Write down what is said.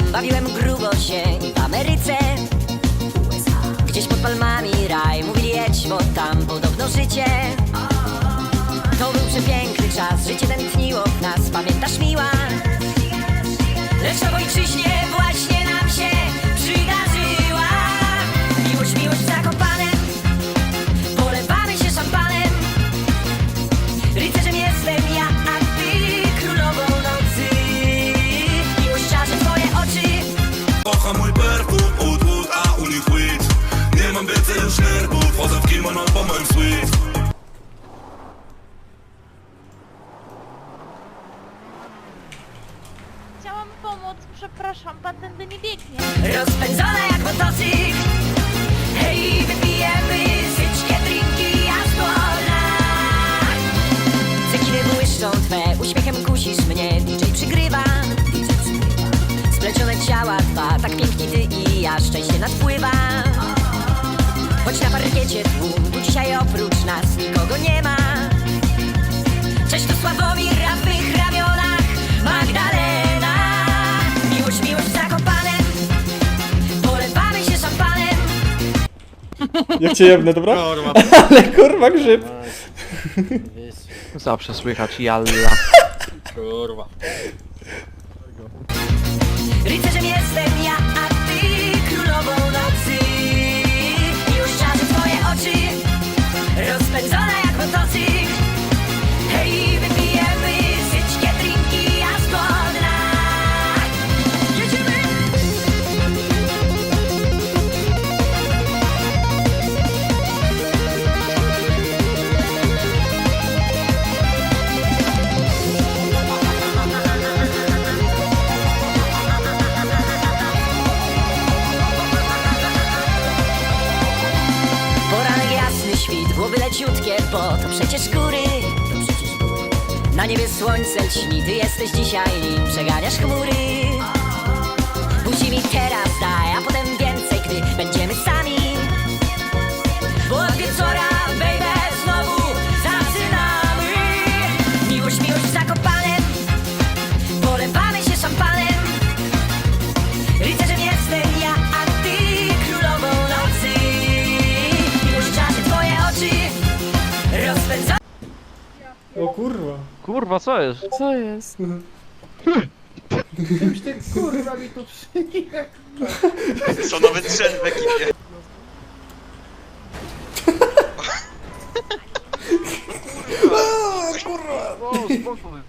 grubo się w Ameryce. Gdzieś pod palmami raj, mówili jedź, bo tam podobno życie. To był przepiękny czas, życie tętniło w nas, pamiętasz miła? Pomóc, przepraszam, pan tędy nie biegnie. Rozpędzona jak motocykl Hej, wypijemy syćkie drinki aż po lat Cekiny błyszczą twe, uśmiechem kusisz mnie. DJ przygrywa Splecione ciała dwa, tak pięknie ty i ja. Szczęście nadpływa. Choć na parkiecie tłum, dzisiaj oprócz nas nikogo nie ma. Cześć to Sławomir, a Jak cię jebnę, dobra? Kurwa, Ale kurwa grzyb. zawsze słychać jalla. Kurwa. Rycerzem jestem bo to przecież góry Na niebie słońce lśni, ty jesteś dzisiaj nim przeganiasz chmury O kurwa. Kurwa, co jest? Co jest? Są nowe trend w ekipie. O, spokój.